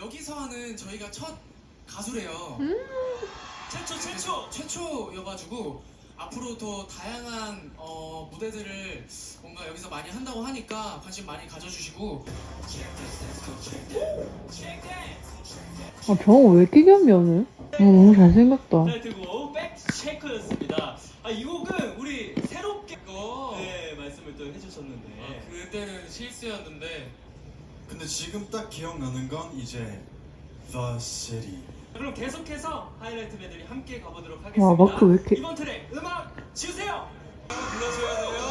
여기서 하는 저희가 첫 가수래요. 최초 최초. 최초여가지고 앞으로 더 다양한 어, 무대들을 뭔가 여기서 많이 한다고 하니까 관심 많이 가져주시고 아, 병원 왜 이렇게 귀엽냐, 오늘? 어, 너무 잘생겼다. 타이틀곡 백체크였습니다. 아 이 곡은 우리 새롭게 네 말씀을 또 해주셨는데 아, 그때는 실수였는데 근데 지금 딱 기억나는 건 이제 The City. 그럼 계속해서 하이라이트 메들리 함께 가보도록 하겠습니다. 와, 마크 왜 이렇게- 이번 트랙 음악 주세요. 불러줘야 돼요.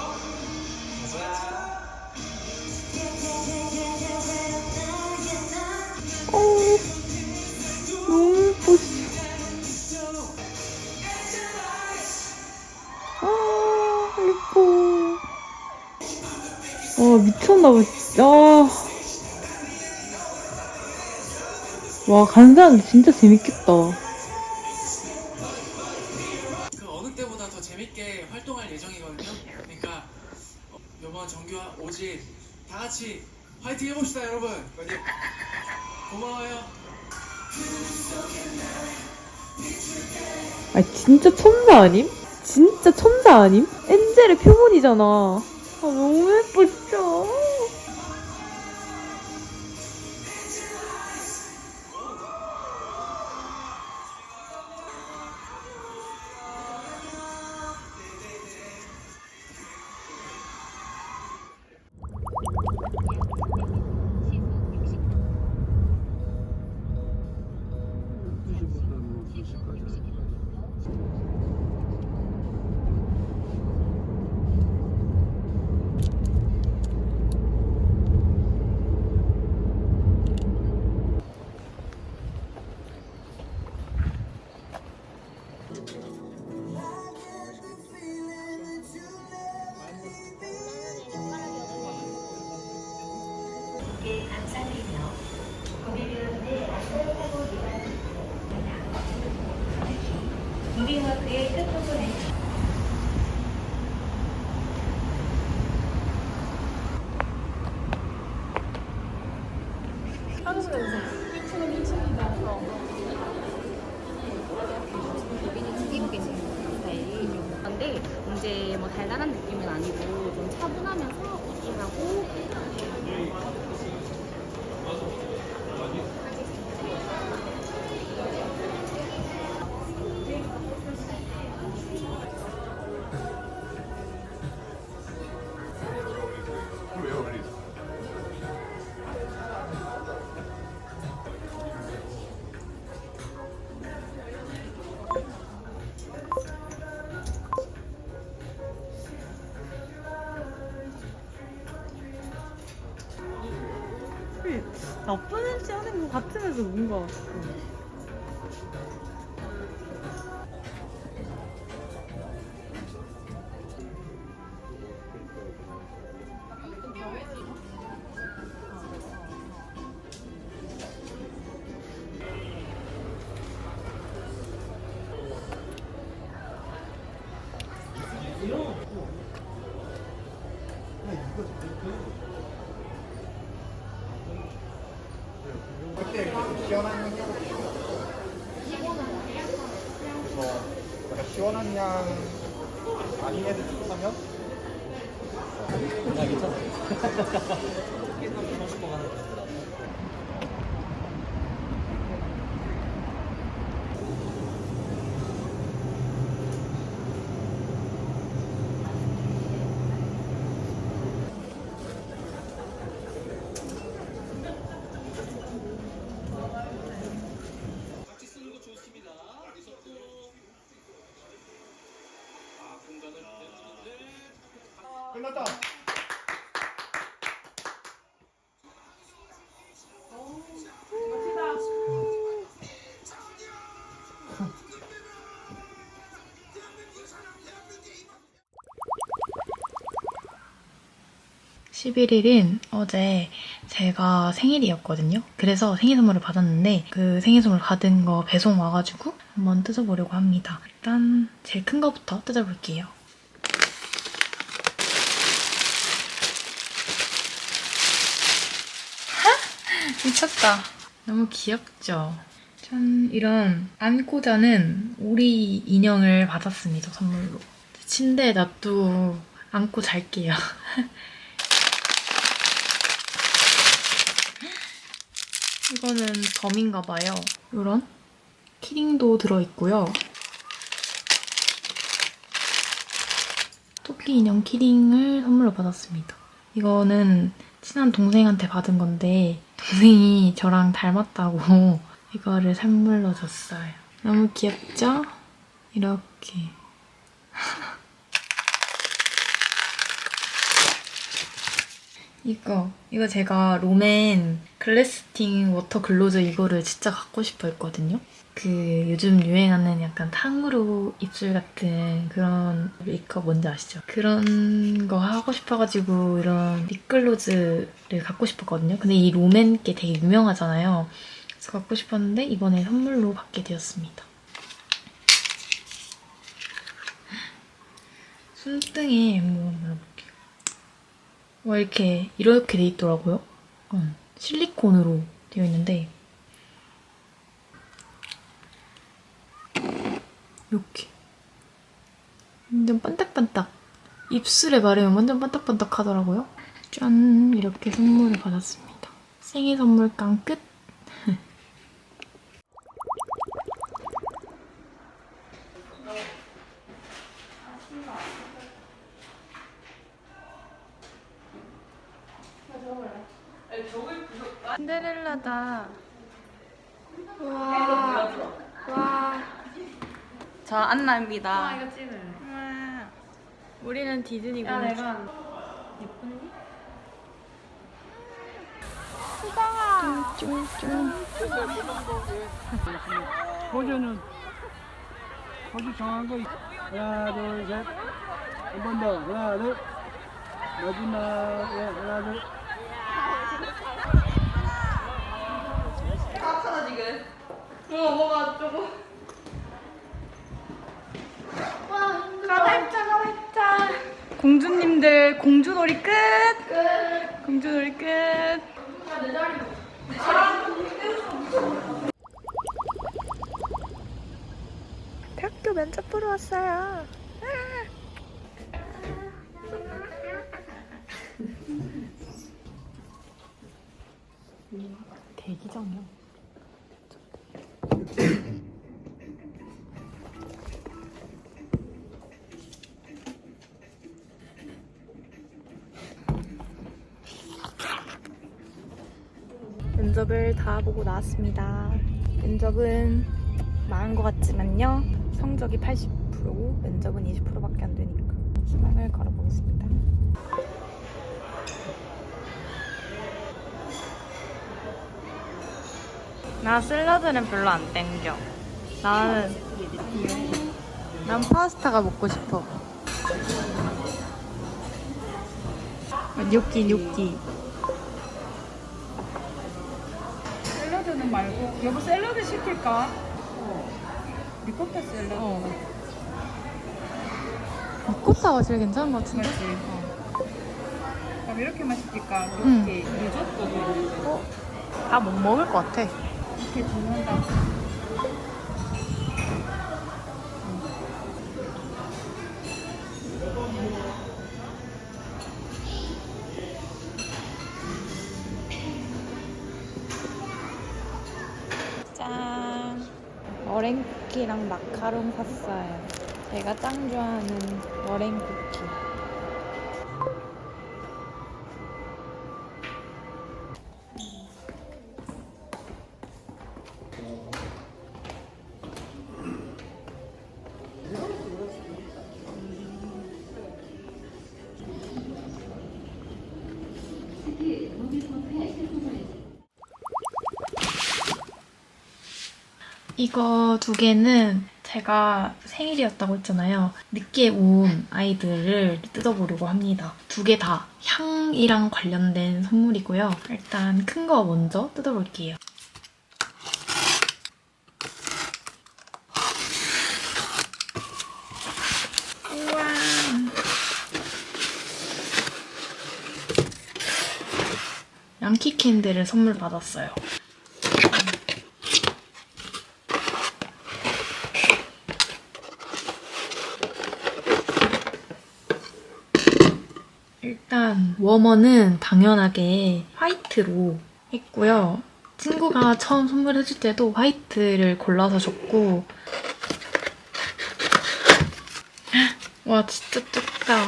어, 너무 예쁘지. 아, 예뻐. 아, 미쳤나봐, 진짜. 와, 간 사람 진짜 재밌겠다. 그 어느 때보다 더 재밌게 활동할 예정이거든요. 그러니까 어, 이번 정규 오집 다 같이 화이팅 해봅시다, 여러분. 고마워요. 아, 진짜 천사 아님? 진짜 천사 아님? 엔젤의 표본이잖아. 아, 너무 예뻐, 진짜. 달달한 느낌은 아니고 좀 차분하면서 우쭐하고 같으면서 뭔가. 시 11일은 어제 제가 생일이었거든요. 그래서 생일 선물을 받았는데 그 생일 선물 받은 거 배송 와가지고 한번 뜯어보려고 합니다. 일단 제일 큰 거부터 뜯어볼게요. 미쳤다. 너무 귀엽죠? 짠, 이런 안고 자는 오리 인형을 받았습니다, 선물로. 침대에 놔두고 안고 잘게요. 이거는 덤인가 봐요. 이런 키링도 들어있고요. 토끼 인형 키링을 선물로 받았습니다. 이거는 친한 동생한테 받은 건데 동생이 저랑 닮았다고 이거를 선물로 줬어요. 너무 귀엽죠? 이렇게. 이거 이거 제가 롬앤 글래스팅 워터 글로즈 이거를 진짜 갖고 싶어 했거든요. 그 요즘 유행하는 약간 탕후루 입술 같은 그런 메이크업 뭔지 아시죠? 그런 거 하고 싶어가지고 이런 립글로즈를 갖고 싶었거든요. 근데 이 롬앤 게 되게 유명하잖아요. 그래서 갖고 싶었는데 이번에 선물로 받게 되었습니다. 손등에 한 와 이렇게 이렇게 돼 있더라고요. 음, 실리콘으로 되어 있는데 이렇게 완전 반딱반딱 입술에 바르면 완전 반딱반딱 하더라고요. 짠 이렇게 선물을 받았습니다. 생일 선물깡 끝. 신데렐라다. 와. 와. 저 안나입니다. 와. 우리는 디즈니 공주. 예쁜니? 수정아. 쫑쫑. 포즈는 포즈 정한 거 있- 하나 둘셋한 번 더 하나 둘 마지막 예 하나 둘 가발자 가발자. 공주님들 공주놀이 끝. 끝. 공주놀이 끝. 대학교 면접 보러 왔어요. 대기장이요. 면접을 다 보고 나왔습니다. 면접은 망한 것 같지만요. 성적이 80%고 면접은 20%밖에 안 되니까 희망을 걸어보겠습니다. 나 샐러드는 별로 안 땡겨. 나는 난 파스타가 먹고 싶어. 뇨끼 뇨끼. 샐러드는 말고 여보 샐러드 시킬까? 리코타 샐러드 어. 리코타가 제일 괜찮은 것 같은데? 맞지? 그럼 이렇게만 시킬까? 응. 이렇게 리조또도 다못 먹을 것 같아. 이렇게 주는다 마카롱 샀어요. 제가 짱 좋아하는 머랭 쿠키. 이거 두 개는 제가 생일이었다고 했잖아요. 늦게 온 아이들을 뜯어보려고 합니다. 두 개 다 향이랑 관련된 선물이고요. 일단 큰 거 먼저 뜯어볼게요. 우와. 양 인기 캔들을 선물 받았어요. 워머는 당연하게 화이트로 했고요. 친구가 처음 선물해줄 때도 화이트를 골라서 줬고 와 진짜 작다.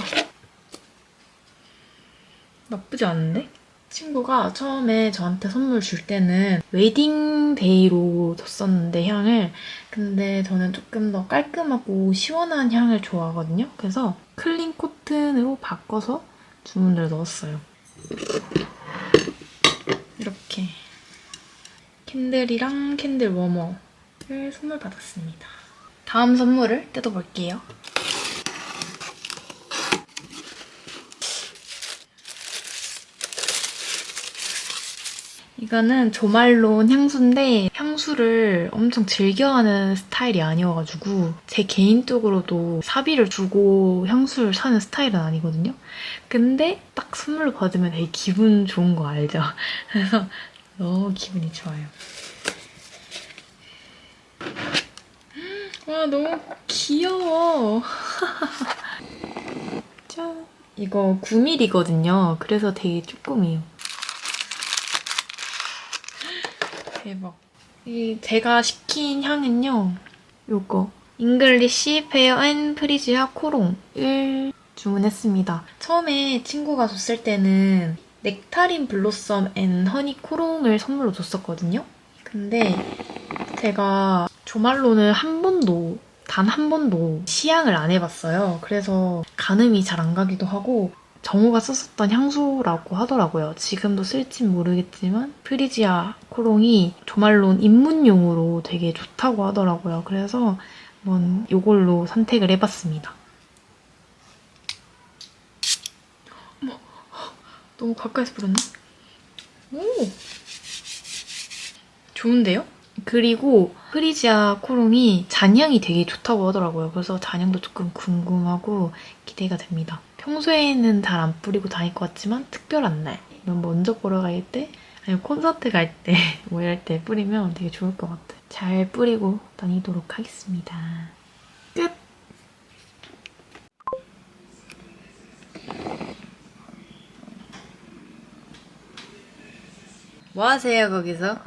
나쁘지 않은데? 친구가 처음에 저한테 선물 줄 때는 웨딩데이로 줬었는데 향을 근데 저는 조금 더 깔끔하고 시원한 향을 좋아하거든요. 그래서 클린 코튼으로 바꿔서 주문을 넣었어요. 이렇게 캔들이랑 캔들 워머를 선물 받았습니다. 다음 선물을 뜯어볼게요. 이거는 조말론 향수인데 향수를 엄청 즐겨하는 스타일이 아니어가지고 제 개인적으로도 사비를 주고 향수를 사는 스타일은 아니거든요. 근데 딱 선물로 받으면 되게 기분 좋은 거 알죠? 그래서 너무 기분이 좋아요. 와 너무 귀여워. 짠. 이거 9mm거든요. 그래서 되게 조금이에요. 대박. 이 제가 시킨 향은요. 요거. 잉글리시 페어 앤 프리지아 코롱을 주문했습니다. 처음에 친구가 줬을 때는 넥타린 블로썸 앤 허니 코롱을 선물로 줬었거든요. 근데 제가 조말론을 한 번도 단 한 번도 시향을 안 해봤어요. 그래서 가늠이 잘 안 가기도 하고 정우가 썼었던 향수라고 하더라고요. 지금도 쓸진 모르겠지만 프리지아 코롱이 조말론 입문용으로 되게 좋다고 하더라고요. 그래서 한번 이걸로 선택을 해봤습니다. 어머, 너무 가까이서 불었네? 오! 좋은데요? 그리고 프리지아 코롱이 잔향이 되게 좋다고 하더라고요. 그래서 잔향도 조금 궁금하고 기대가 됩니다. 평소에는 잘 안 뿌리고 다닐 것 같지만 특별한 날, 먼저 보러 갈 때, 아니면 콘서트 갈 때, 뭐 이럴 때 뿌리면 되게 좋을 것 같아요. 잘 뿌리고 다니도록 하겠습니다. 끝! 뭐 하세요, 거기서?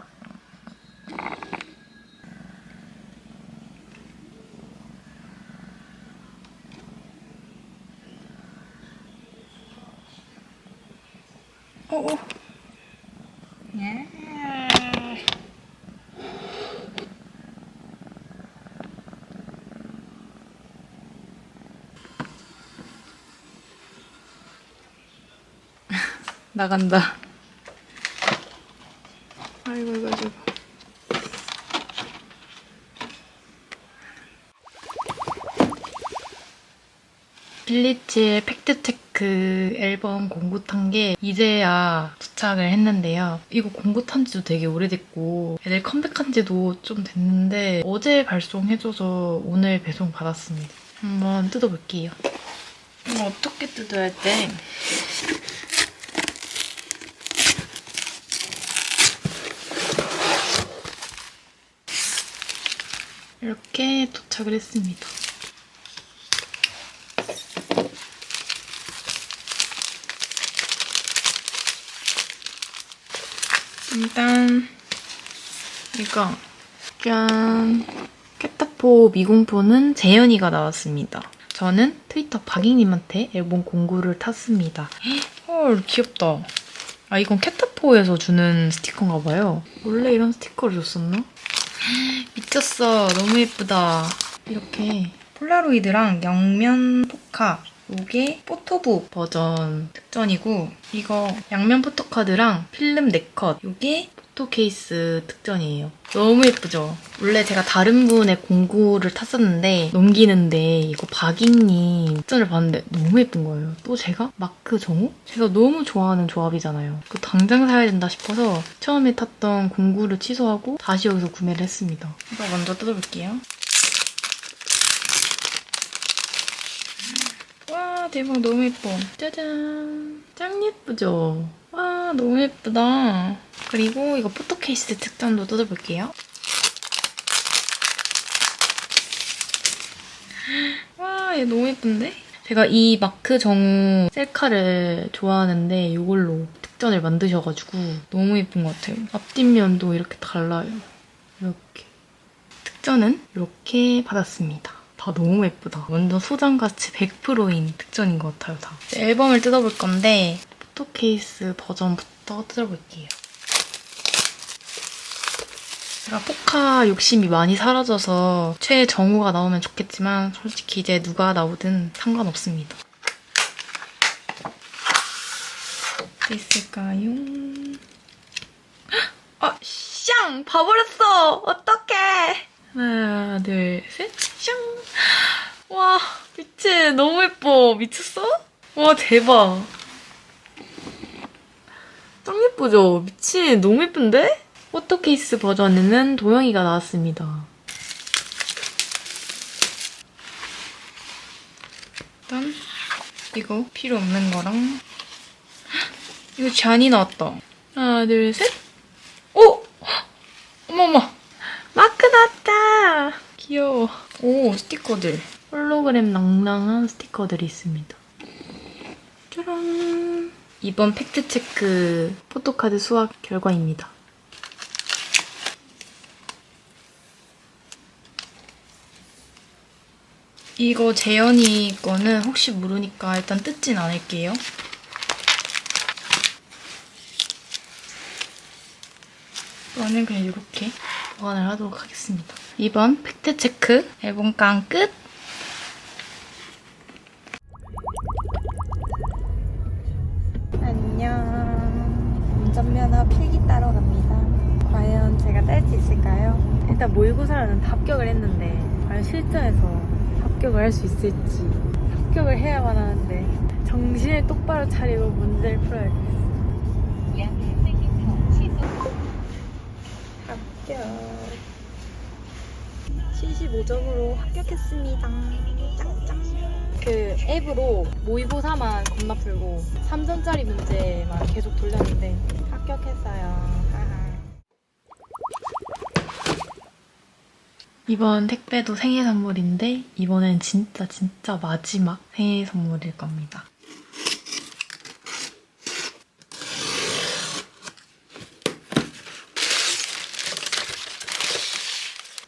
어, 어. 예. 나간다. 아이고, 아이고, 아이고. 빌리츠의 팩트체크 앨범 공구 탄 게 이제야 도착을 했는데요. 이거 공구 탄 지도 되게 오래됐고 애들 컴백한 지도 좀 됐는데 어제 발송해줘서 오늘 배송 받았습니다. 한번 뜯어볼게요. 이거 어떻게 뜯어야 돼? 이렇게 도착을 했습니다. 일단 이거 짠 캣타포 미공포는 재현이가 나왔습니다. 저는 트위터 박잉님한테 앨범 공구를 탔습니다. 헐 귀엽다. 아 이건 캣타포에서 주는 스티커인가 봐요. 원래 이런 스티커를 줬었나? 미쳤어. 너무 예쁘다. 이렇게 폴라로이드랑 양면 포카 요게 포토북 버전 특전이고 이거 양면 포토카드랑 필름 네컷 요게 포토 케이스 특전이에요. 너무 예쁘죠? 원래 제가 다른 분의 공구를 탔었는데 넘기는데 이거 박잉님 특전을 봤는데 너무 예쁜 거예요. 또 제가 마크 정우? 제가 너무 좋아하는 조합이잖아요. 그 당장 사야 된다 싶어서 처음에 탔던 공구를 취소하고 다시 여기서 구매를 했습니다. 이거 먼저 뜯어볼게요. 와 대박 너무 예뻐 짜잔 짱 예쁘죠? 아 와, 너무 예쁘다. 그리고 이거 포토 케이스 특전도 뜯어볼게요. 와, 얘 너무 예쁜데? 제가 이 마크 정우 셀카를 좋아하는데 이걸로 특전을 만드셔가지고 너무 예쁜 것 같아요. 앞뒷면도 이렇게 달라요. 이렇게. 특전은 이렇게 받았습니다. 다 너무 예쁘다. 완전 소장같이 100%인 특전인 것 같아요, 다. 앨범을 뜯어볼 건데 포토 케이스 버전부터 뜯어볼게요. 제가 포카 욕심이 많이 사라져서 최정우가 나오면 좋겠지만 솔직히 이제 누가 나오든 상관없습니다. 있을까요? 아, 쌍! 봐버렸어! 어떡해! 하나, 둘, 셋, 쌍! 와, 미친. 너무 예뻐. 미쳤어? 와, 대박. 짱 예쁘죠? 미친. 너무 예쁜데? 포토 케이스 버전에는 도영이가 나왔습니다. 일단 이거 필요 없는 거랑 이거 잔이 나왔다. 하나, 둘, 셋. 오! 어머머. 마크 나왔다. 귀여워. 오, 스티커들. 홀로그램 낭낭한 스티커들이 있습니다. 짜란. 이번 팩트체크 포토카드 수학 결과입니다. 이거 재현이 거는 혹시 모르니까 일단 뜯진 않을게요. 이거는 그냥 이렇게 보관을 하도록 하겠습니다. 이번 팩트체크 앨범깡 끝! 실전에서 합격을 할 수 있을지 합격을 해야만 하는데 정신을 똑바로 차리고 문제를 풀어야 돼. 합격. 75점으로 합격했습니다. 짱짱. 그 앱으로 모의고사만 겁나 풀고 3점짜리 문제만 계속 돌렸는데 합격했어요. 이번 택배도 생일 선물인데 이번엔 진짜 진짜 마지막 생일 선물일 겁니다.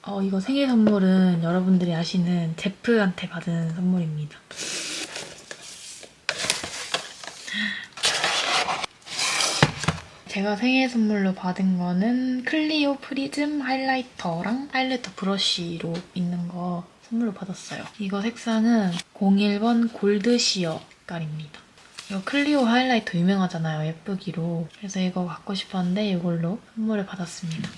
어, 이거 생일 선물은 여러분들이 아시는 제프한테 받은 선물입니다. 제가 생일 선물로 받은 거는 클리오 프리즘 하이라이터랑 하이라이터 브러쉬로 있는 거 선물로 받았어요. 이거 색상은 01번 골드시어 색깔입니다. 이거 클리오 하이라이터 유명하잖아요, 예쁘기로. 그래서 이거 갖고 싶었는데 이걸로 선물을 받았습니다.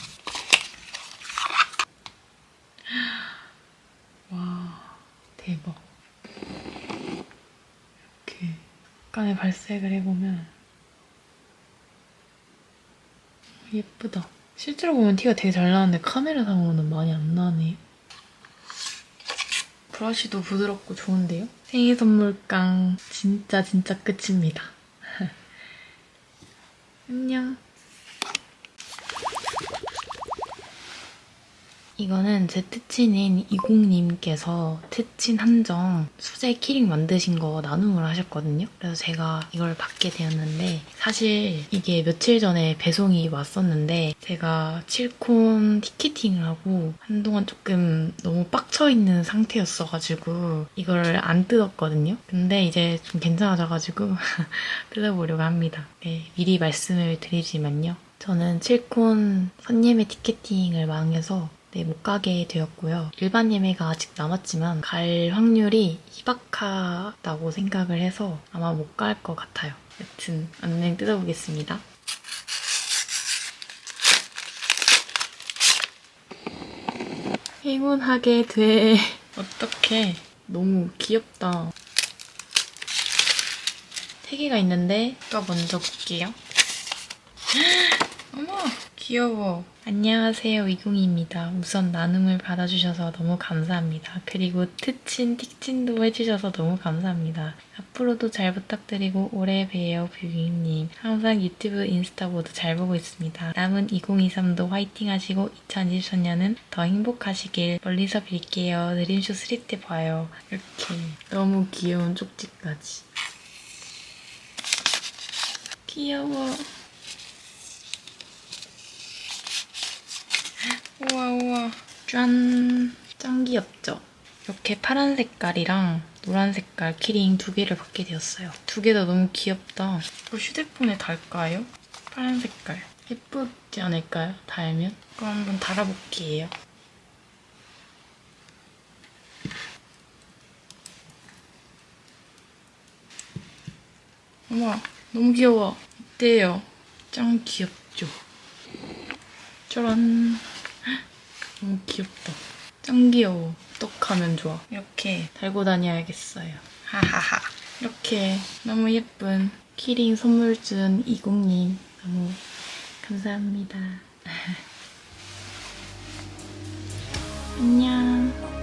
와, 대박. 이렇게 약간의 발색을 해보면 예쁘다. 실제로 보면 티가 되게 잘 나는데 카메라상으로는 많이 안 나네. 브러쉬도 부드럽고 좋은데요? 생일 선물깡 진짜 진짜 끝입니다. 안녕. 이거는 제 트친인 이공님께서 트친 한정 수제 키링 만드신 거 나눔을 하셨거든요. 그래서 제가 이걸 받게 되었는데 사실 이게 며칠 전에 배송이 왔었는데 제가 칠콘 티켓팅을 하고 한동안 조금 너무 빡쳐있는 상태였어가지고 이걸 안 뜯었거든요. 근데 이제 좀 괜찮아져가지고 뜯어보려고 합니다. 네, 미리 말씀을 드리지만요. 저는 칠콘 선예매 티켓팅을 망해서 네, 못 가게 되었고요. 일반 예매가 아직 남았지만 갈 확률이 희박하다고 생각을 해서 아마 못 갈 것 같아요. 여튼 안녕 뜯어보겠습니다. 행운하게 돼. 어떡해. 너무 귀엽다. 세 개가 있는데 이거 먼저 볼게요. 어머 귀여워. 안녕하세요, 이궁입니다. 우선 나눔을 받아주셔서 너무 감사합니다. 그리고 트친, 틱친도 해주셔서 너무 감사합니다. 앞으로도 잘 부탁드리고 오래 봬요, 뷰잉님. 항상 유튜브, 인스타 모두 잘 보고 있습니다. 남은 2023도 화이팅 하시고 2024년은 더 행복하시길 멀리서 빌게요. 드림쇼 3때 봐요. 이렇게 너무 귀여운 쪽지까지. 귀여워. 우와 우와 짠! 짱 귀엽죠? 이렇게 파란 색깔이랑 노란 색깔 키링 두 개를 받게 되었어요. 두 개 다 너무 귀엽다. 이거 휴대폰에 달까요? 파란 색깔. 예쁘지 않을까요? 달면? 그럼 한번 달아볼게요. 우와 너무 귀여워. 어때요? 짱 귀엽죠? 짜란. 너무 귀엽다. 짱 귀여워. 떡하면 좋아. 이렇게 달고 다녀야겠어요. 하하하. 이렇게 너무 예쁜 키링 선물 준 이공님 너무 감사합니다. 안녕.